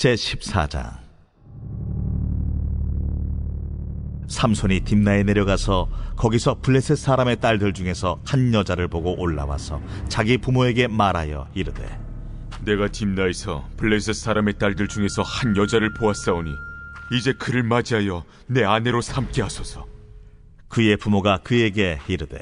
제 14장 삼손이 딥나에 내려가서 거기서 블레셋 사람의 딸들 중에서 한 여자를 보고 올라와서 자기 부모에게 말하여 이르되 내가 딥나에서 블레셋 사람의 딸들 중에서 한 여자를 보았사오니 이제 그를 맞이하여 내 아내로 삼게 하소서. 그의 부모가 그에게 이르되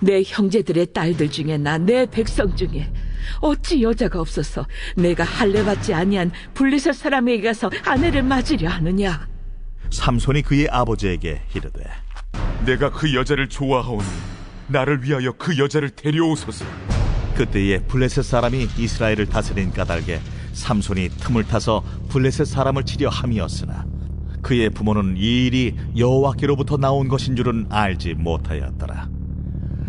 내 형제들의 딸들 중에 나 내 백성 중에 어찌 여자가 없어서 내가 할례 받지 아니한 블레셋 사람에게 가서 아내를 맞으려 하느냐? 삼손이 그의 아버지에게 이르되 내가 그 여자를 좋아하오니 나를 위하여 그 여자를 데려오소서. 그때에 블레셋 사람이 이스라엘을 다스린 까닭에 삼손이 틈을 타서 블레셋 사람을 치려 함이었으나 그의 부모는 이 일이 여호와께로부터 나온 것인 줄은 알지 못하였더라.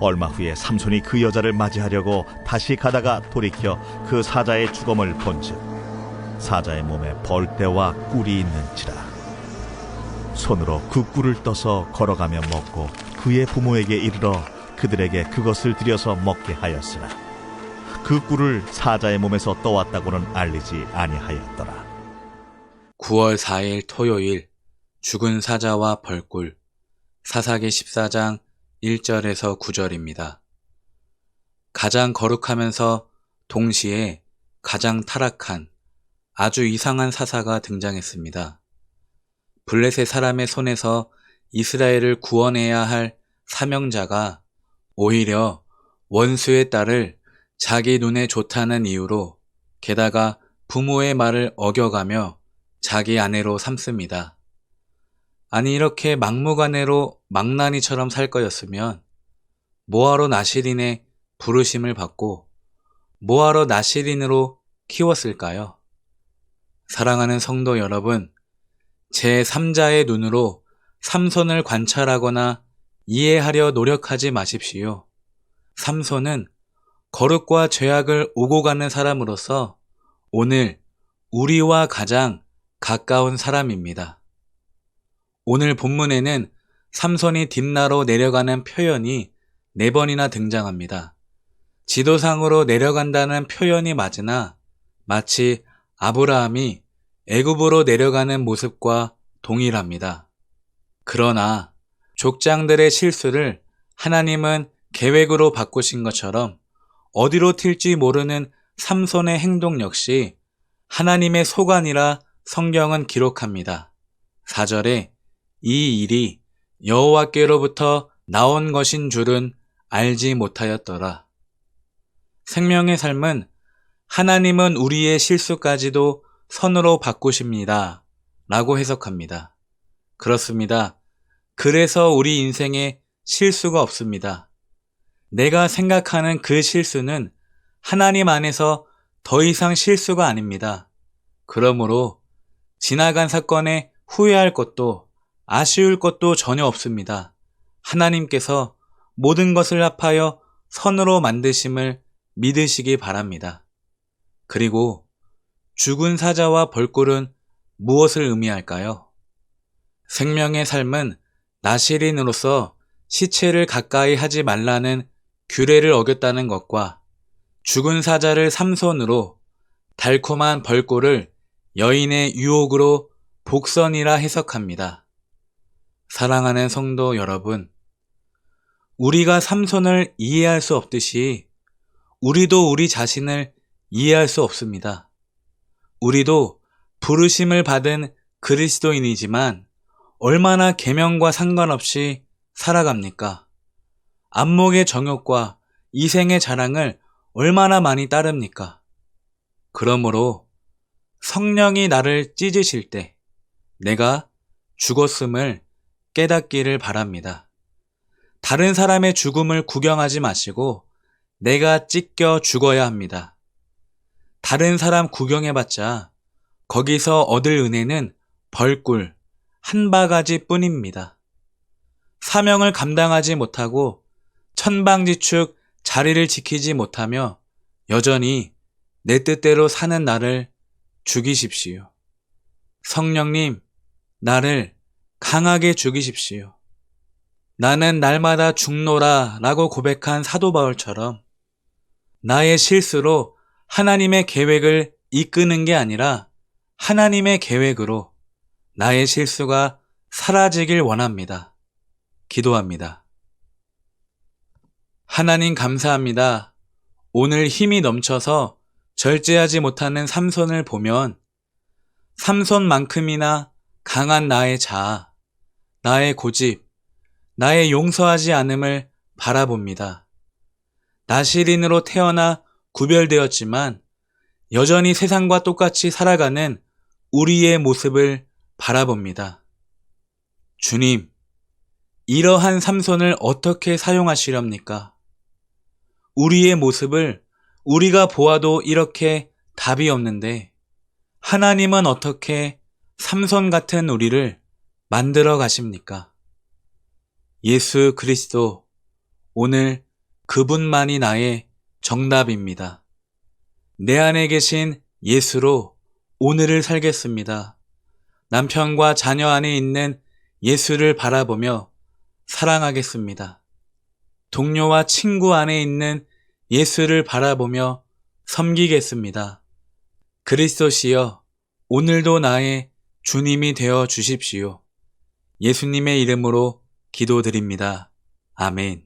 얼마 후에 삼손이 그 여자를 맞이하려고 다시 가다가 돌이켜 그 사자의 주검을 본즉 사자의 몸에 벌떼와 꿀이 있는지라 손으로 그 꿀을 떠서 걸어가며 먹고 그의 부모에게 이르러 그들에게 그것을 들여서 먹게 하였으나 그 꿀을 사자의 몸에서 떠왔다고는 알리지 아니하였더라. 9월 4일 토요일 죽은 사자와 벌꿀 사사기 14장 1절에서 9절입니다. 가장 거룩하면서 동시에 가장 타락한 아주 이상한 사사가 등장했습니다. 블레셋 사람의 손에서 이스라엘을 구원해야 할 사명자가 오히려 원수의 딸을 자기 눈에 좋다는 이유로 게다가 부모의 말을 어겨가며 자기 아내로 삼습니다. 아니 이렇게 막무가내로 망나니처럼 살 거였으면 뭐하러 나시린의 부르심을 받고 뭐하러 나시린으로 키웠을까요? 사랑하는 성도 여러분, 제 3자의 눈으로 삼손을 관찰하거나 이해하려 노력하지 마십시오. 삼손은 거룩과 죄악을 오고 가는 사람으로서 오늘 우리와 가장 가까운 사람입니다. 오늘 본문에는 삼손이 딥나로 내려가는 표현이 네 번이나 등장합니다. 지도상으로 내려간다는 표현이 맞으나 마치 아브라함이 애굽으로 내려가는 모습과 동일합니다. 그러나 족장들의 실수를 하나님은 계획으로 바꾸신 것처럼 어디로 튈지 모르는 삼손의 행동 역시 하나님의 소관이라 성경은 기록합니다. 4절에 이 일이 여호와께로부터 나온 것인 줄은 알지 못하였더라. 생명의 삶은 하나님은 우리의 실수까지도 선으로 바꾸십니다. 라고 해석합니다. 그렇습니다. 그래서 우리 인생에 실수가 없습니다. 내가 생각하는 그 실수는 하나님 안에서 더 이상 실수가 아닙니다. 그러므로 지나간 사건에 후회할 것도 아쉬울 것도 전혀 없습니다. 하나님께서 모든 것을 합하여 선으로 만드심을 믿으시기 바랍니다. 그리고 죽은 사자와 벌꿀은 무엇을 의미할까요? 생명의 삶은 나시린으로서 시체를 가까이 하지 말라는 규례를 어겼다는 것과 죽은 사자를 삼손으로 달콤한 벌꿀을 여인의 유혹으로 복선이라 해석합니다. 사랑하는 성도 여러분, 우리가 삼손을 이해할 수 없듯이 우리도 우리 자신을 이해할 수 없습니다. 우리도 부르심을 받은 그리스도인이지만 얼마나 계명과 상관없이 살아갑니까? 안목의 정욕과 이생의 자랑을 얼마나 많이 따릅니까? 그러므로 성령이 나를 찢으실 때 내가 죽었음을 깨닫기를 바랍니다. 다른 사람의 죽음을 구경하지 마시고 내가 찢겨 죽어야 합니다. 다른 사람 구경해봤자 거기서 얻을 은혜는 벌꿀, 한 바가지 뿐입니다. 사명을 감당하지 못하고 천방지축 자리를 지키지 못하며 여전히 내 뜻대로 사는 나를 죽이십시오. 성령님, 나를 강하게 죽이십시오. 나는 날마다 죽노라 라고 고백한 사도 바울처럼 나의 실수로 하나님의 계획을 이끄는 게 아니라 하나님의 계획으로 나의 실수가 사라지길 원합니다. 기도합니다. 하나님 감사합니다. 오늘 힘이 넘쳐서 절제하지 못하는 삼손을 보면 삼손만큼이나 강한 나의 자아, 나의 고집, 나의 용서하지 않음을 바라봅니다. 나시린으로 태어나 구별되었지만 여전히 세상과 똑같이 살아가는 우리의 모습을 바라봅니다. 주님, 이러한 삼손을 어떻게 사용하시렵니까? 우리의 모습을 우리가 보아도 이렇게 답이 없는데 하나님은 어떻게 삼손 같은 우리를 만들어 가십니까? 예수 그리스도, 오늘 그분만이 나의 정답입니다. 내 안에 계신 예수로 오늘을 살겠습니다. 남편과 자녀 안에 있는 예수를 바라보며 사랑하겠습니다. 동료와 친구 안에 있는 예수를 바라보며 섬기겠습니다. 그리스도시여, 오늘도 나의 주님이 되어 주십시오. 예수님의 이름으로 기도드립니다. 아멘.